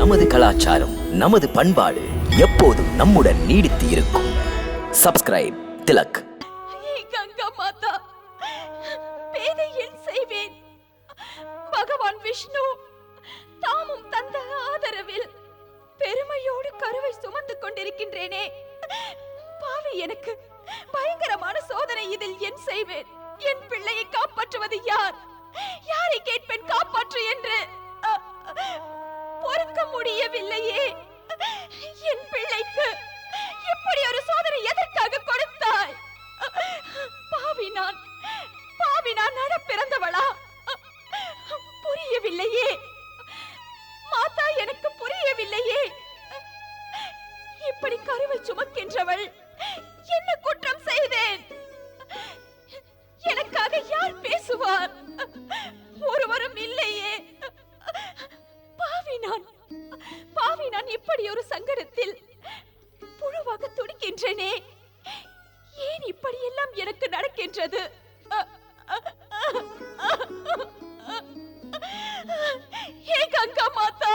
நமது கலாச்சாரம் நமது பண்பாடு எப்போதும் நம்முடன் நீடித்து இருக்கும். சப்ஸ்கிரைப் திலக். கங்கா மாதா பேதை என் செய்வேன். பகவான் விஷ்ணு தாமும் தந்த ஆதரவில் பெருமையோடு கருவை சுமந்து கொண்டிருக்கின்றேனே. பாவி எனக்கு பயங்கரமான சோதனை இதில் என் செய்வேன். என் பிள்ளையை காப்பாற்றுவது யார்? யாரை கேட்பேன் காப்பாற்று என்று? முடியவில்லையே. என் பிள்ளைக்கு இப்படி ஒரு சோதனை எதற்காக கொடுத்தாய்? பாவி நான் பாவி நான் நட பிறந்தவளா புரியவில்லையே. மாதா எனக்கு புரியவில்லையே. இப்படி கருவை சுமக்க நான் பாவி நான் இப்படி ஒரு சங்கடத்தில் புழுவாக துடிக்கின்றேனே. ஏன் இப்படியெல்லாம் எனக்கு நடக்கின்றது? ஏ கங்கா மாதா!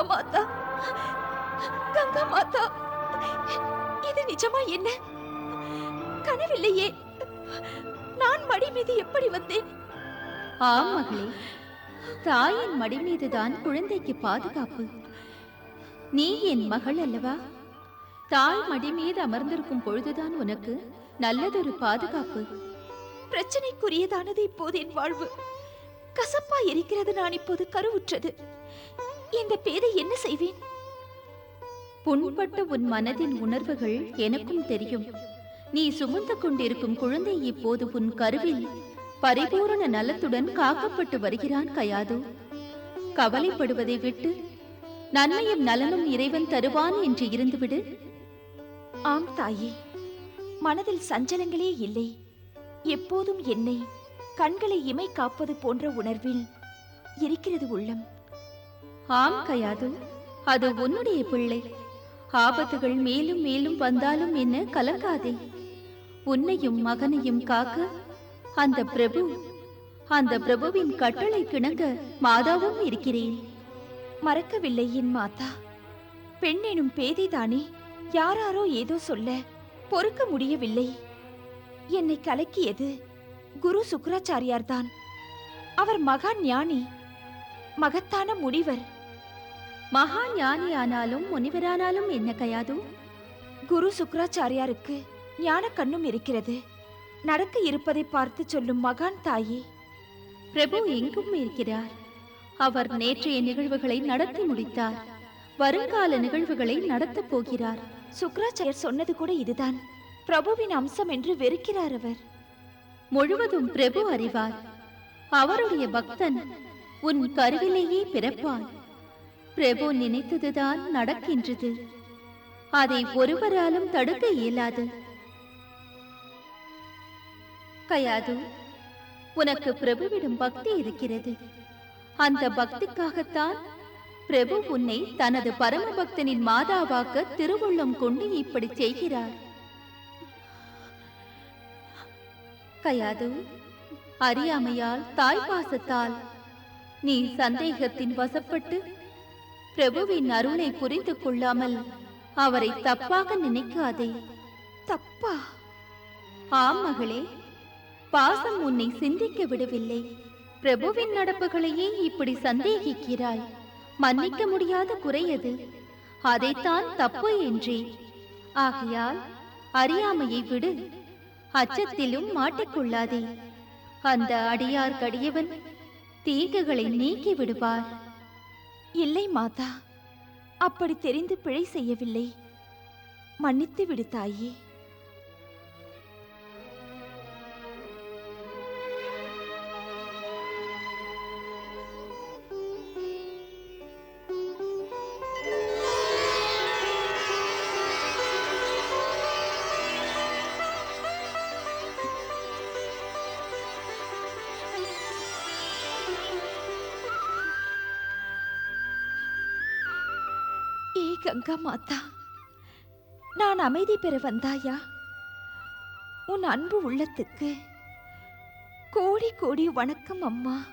கங்கா மாதா கங்கா மாதா இது நிஜமா என்ன? கனவில்லையே. நான் மடி மீது எப்படி வந்தேன்? ஆம் மகளே தாயின் மடி மீதுதான் குழந்தைக்கு பாதுகாப்பு. நீ என் மகள் அல்லவா? தாய் மடி மீது அமர்ந்திருக்கும் பொழுதுதான் உனக்கு நல்லதொரு பாதுகாப்பு. பிரச்சனைக்குரியதானது இப்போது என் வாழ்வு. கசப்பா இருக்கிறது நான் இப்போது கருவுற்றது. இந்த பேதை என்ன செய்வேன்? புண்பட்ட உன் மனதின் உணர்வுகள் எனக்கும் தெரியும். நீ சுமந்து கொண்டிருக்கும் குழந்தை இப்போது உன் கருவில் பரிபூரண நலத்துடன் காக்கப்பட்டு வருகிறான் கயாது. கவலைப்படுவதை விட்டு நன்மையும் நலனும் இறைவன் தருவான் என்று இருந்துவிடு. ஆம் தாயே மனதில் சஞ்சலங்களே இல்லை. எப்போதும் என்னை கண்களை இமை காப்பது போன்ற உணர்வில் இருக்கிறது உள்ளம். ஆம் கயாது. அது உன்னுடைய பிள்ளை. ஆபத்துகள் மேலும் மேலும் வந்தாலும் என்ன கலங்காதே. உன்னையும் மகனையும் காக்க அந்த பிரபு அந்த பிரபுவின் கட்டளை கிணங்க மாதாவும் இருக்கிறேன். மறக்கவில்லை என் மாதா. பெண் எனும் பேதைதானே. யாராரோ ஏதோ சொல்ல பொறுக்க முடியவில்லை. என்னை கலக்கியது குரு சுக்கராச்சாரியார்தான். அவர் மகா ஞானி மகத்தான முனிவர். மகா ஞானியானாலும் முனிவரானாலும் என்ன கையாது? குரு சுக்கராச்சாரியாருக்கு ஞான கண்ணும் இருக்கிறது. நடக்க இருப்பதை பார்த்து சொல்லும் மகான் தாயே. பிரபு எங்கும் இருக்கிறார். அவர் நேற்றைய நிகழ்வுகளை நடத்தி முடித்தார். வருங்கால நிகழ்வுகளை நடத்தப் போகிறார். சுக்கராச்சாரியர் சொன்னது கூட இதுதான். பிரபுவின் அம்சம் என்று வெறுக்கிறார் அவர். முழுவதும் பிரபு அறிவார். அவருடைய பக்தன் உன் கருவிலேயே பிறப்பான். பிரபு நினைத்ததுதான் நடக்கின்றது. அதை ஒருவராலும் தடுக்க இயலாது. கயாது உனக்கு பிரபுவிடம் பக்தி இருக்கிறது. அந்த பக்திக்காகத்தான் பிரபு உன்னை தனது பரம பக்தனின் மாதாவாக்க திருவுள்ளம் கொண்டு இப்படி செய்கிறார். கயாது அறியாமையால் தாய் பாசத்தால் நீ சந்தேகத்தின் வசப்பட்டு பிரபுவின் அருளை புரிந்து கொள்ளாமல் அவரை தப்பாக நினைக்காதே. தப்பா? ஆம் மகளே பாசம் உன்னை சிந்திக்க விடவில்லை. பிரபுவின் நடப்புகளையே இப்படி சந்தேகிக்கிறாய். மன்னிக்க முடியாத குறை அது. அதைத்தான் தப்பு என்றே. ஆகையால் அறியாமையை விடு. அச்சத்திலும் மாட்டிக்கொள்ளாதே. அந்த அடியார் கடியவன் தீங்குகளை நீக்கி விடுவார். இல்லை மாதா. அப்படி தெரிந்து பிழை செய்யவில்லை. மன்னித்து விடு தாயே. கங்கா மாதா நான் அமைதி பெற வந்தாயா? உன் அன்பு உள்ளத்துக்கு கோடி கோடி வணக்கம் அம்மா.